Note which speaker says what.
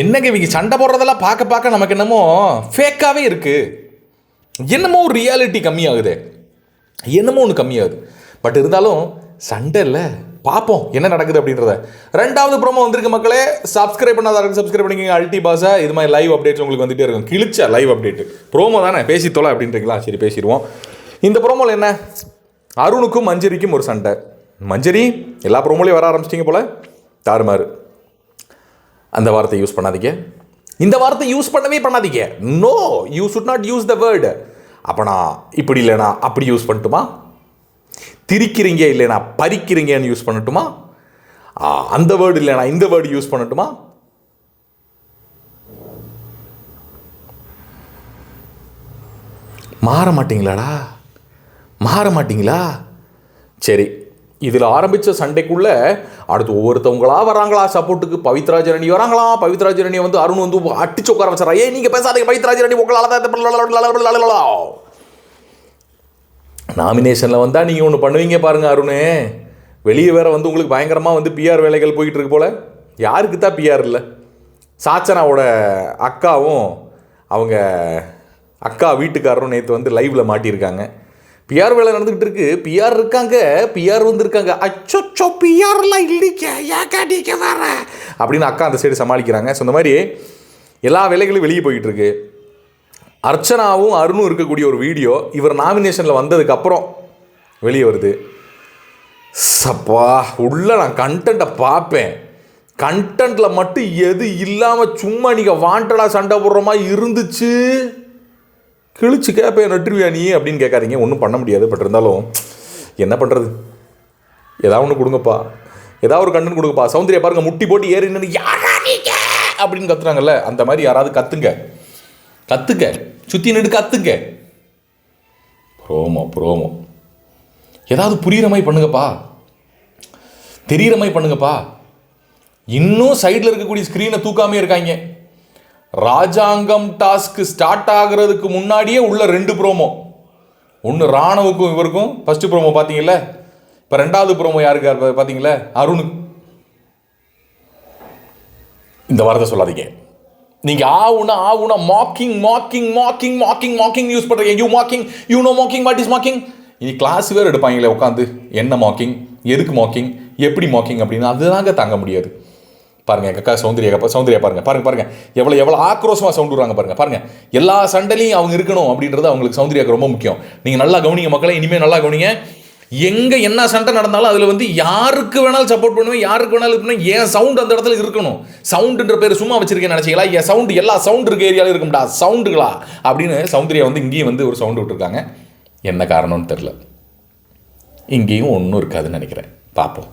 Speaker 1: என்னங்க இவங்க சண்டை போடுறதெல்லாம் பார்க்க பார்க்க நமக்கு என்னமோ ஃபேக்காகவே இருக்குது என்னமோ ஒரு ரியாலிட்டி கம்மியாகுது. என்னமோ ஒன்று கம்மியாகுது. பட் இருந்தாலும் சண்டை இல்லை. பார்ப்போம் என்ன நடக்குது அப்படின்றத. ரெண்டாவது ப்ரோமோ வந்திருக்கு மக்களே. சப்ஸ்கிரைப் பண்ணாத சப்ஸ்கிரைப் பண்ணிக்கங்க. அல்டி பாஸா இது மாதிரி லைவ் அப்டேட்ஸ் உங்களுக்கு வந்துட்டே இருக்கும். கிழிச்ச லைவ் அப்டேட் ப்ரோமோ தானே. பேசி தொலை அப்படின்றீங்களா? சரி பேசிடுவோம். இந்த ப்ரோமோவில் என்ன? அருணுக்கும் மஞ்சரிக்கும் ஒரு சண்டை. மஞ்சரி எல்லா ப்ரோமோலையும் வர ஆரம்பிச்சிட்டிங்க போல. தாறுமாறு. அந்த வார்த்தை யூஸ் பண்ணாதீங்க. இந்த வார்த்தை யூஸ் பண்ணவே பண்ணாதீங்க. No you should not use the word அப்போனா இப்படி இல்லைனா அப்படி யூஸ் பண்ணட்டுமா? திரிக்கிறீங்க இல்லைனா பறிக்கிறீங்கன்னு யூஸ் பண்ணட்டுமா? அந்த வேர்டு இல்லைனா இந்த வேர்டு யூஸ் பண்ணட்டுமா? மாற மாட்டீங்களாடா? மாற மாட்டீங்களா? சரி இதில் ஆரம்பித்த சண்டைக்குள்ளே அடுத்து ஒவ்வொருத்தவங்களா வராங்களா? சப்போர்ட்டுக்கு பவித்ராஜரணி வராங்களா? பவித்ராஜரணி வந்து அருண் வந்து அடிச்சு உட்கார வச்சுறா ஏய் நீங்கள் பேசாதீங்க பவித்ராஜரணி உங்களால் நாமினேஷனில் வந்தால் நீங்கள் ஒன்று பண்ணுவீங்க பாருங்கள் அருண். வெளியே வேற வந்து உங்களுக்கு பயங்கரமாக வந்து பிஆர் வேலைகள் போய்கிட்டு இருக்கு போல். யாருக்கு தான் பிஆர் இல்லை? சாச்சனாவோட அக்காவும் அவங்க அக்கா வீட்டுக்காரரும் நேற்று வந்து லைவில் மாட்டியிருக்காங்க. பிஆர் வேலை நடந்துக்கிட்டு இருக்கு. பிஆர் இருக்காங்க. பிஆர் வந்திருக்காங்க. அச்சோ பிஆர்லாம் இல்லைக்க ஏக்கா நீங்க வர அப்படின்னு அக்கா அந்த சைடு சமாளிக்கிறாங்க. ஸோ இந்த மாதிரி எல்லா வேலைகளும் வெளியே போயிட்டு இருக்கு. அர்ச்சனாவும் அருணும் இருக்கக்கூடிய ஒரு வீடியோ இவர் நாமினேஷனில் வந்ததுக்கப்புறம் வெளியே வருது. சப்பா உள்ள நான் கண்டென்ட்டை பார்ப்பேன். கண்டென்ட்டில் மட்டும் எது இல்லாமல் சும்மா நீங்கள் வாண்டடாக சண்டை போடுற மாதிரி இருந்துச்சு. கிழிச்சு கேட்பேன் நட்டுருவியா நீ? அப்படின்னு கேட்காதீங்க. ஒன்றும் பண்ண முடியாது. பட் இருந்தாலும் என்ன பண்ணுறது ஏதாவது ஒன்று கொடுங்கப்பா. ஏதாவது ஒரு கண்டன் கொடுங்கப்பா. சௌந்தர்யா பாருங்க முட்டி போட்டு ஏறி நின்னு, அப்படின்னு கத்துறாங்கல்ல. அந்த மாதிரி யாராவது கத்துங்க. கத்துக்க சுற்றி நின்று கத்துங்க. Promo promo. ஏதாவது புரிகிற மாதிரி பண்ணுங்கப்பா. தெரியிற மாதிரி பண்ணுங்கப்பா. இன்னும் சைடில் இருக்கக்கூடிய ஸ்க்ரீனை தூக்காமே இருக்காங்க. ராஜாங்கம் டாஸ்க் ஸ்டார்ட் ஆகிறதுக்கு முன்னாடியே உள்ள ரெண்டு ப்ரோமோ ஒன்று ராணுவுக்கும் இவருக்கும் ஃபஸ்ட்டு ப்ரோமோ பார்த்தீங்கல்ல இப்போ ரெண்டாவது ப்ரோமோ யாருக்கு பார்த்தீங்களே பார்த்தீங்களா அருணுக்கு இந்த வார்த்தை சொல்லாதீங்க. நீங்கள் ஆவுனா ஆவுனா mocking mocking mocking mocking mocking use பண்ணுறீங்க you mocking you no mocking what is mocking இனி கிளாஸ் வேறு எடுப்பாங்களே உட்காந்து என்ன மாக்கிங் எதுக்கு மாக்கிங் எப்படி மாக்கிங் அப்படின்னு? அதுதாங்க தாங்க முடியாது. பாருங்க எங்க அக்கா சௌந்தரிய அக்கா பாருங்க பாருங்க பாருங்க. எவ்வளோ எவ்வளோ ஆக்ரோஷமா சவுண்ட் விடுறாங்க பாருங்க பாருங்க. எல்லா சண்டையிலையும் அவங்க இருக்கணும் அப்படின்றது அவங்களுக்கு சௌந்தரியாக்கு ரொம்ப முக்கியம். நீங்க நல்லா கவனிங்க மக்களை இனிமே நல்லா கவனிங்க. எங்க என்ன சண்டை நடந்தாலும் அதுல வந்து யாருக்கு வேணாலும் சப்போர்ட் பண்ணுவேன் யாருக்கு வேணாலும் இருக்கணும் என் சவுண்ட் அந்த இடத்துல இருக்கணும். சவுண்டுன்ற பேர் சும்மா வச்சிருக்கேன் நினைச்சீங்களா? என் சவுண்ட் எல்லா சவுண்ட் இருக்க ஏரியாவில் இருக்கும்டா சவுண்டுகளா அப்படின்னு சௌந்தர்யா வந்து இங்கேயும் வந்து ஒரு சவுண்டு விட்டுருக்காங்க. என்ன காரணம்னு தெரில இங்கேயும் ஒன்றும் இருக்காதுன்னு நினைக்கிறேன். பார்ப்போம்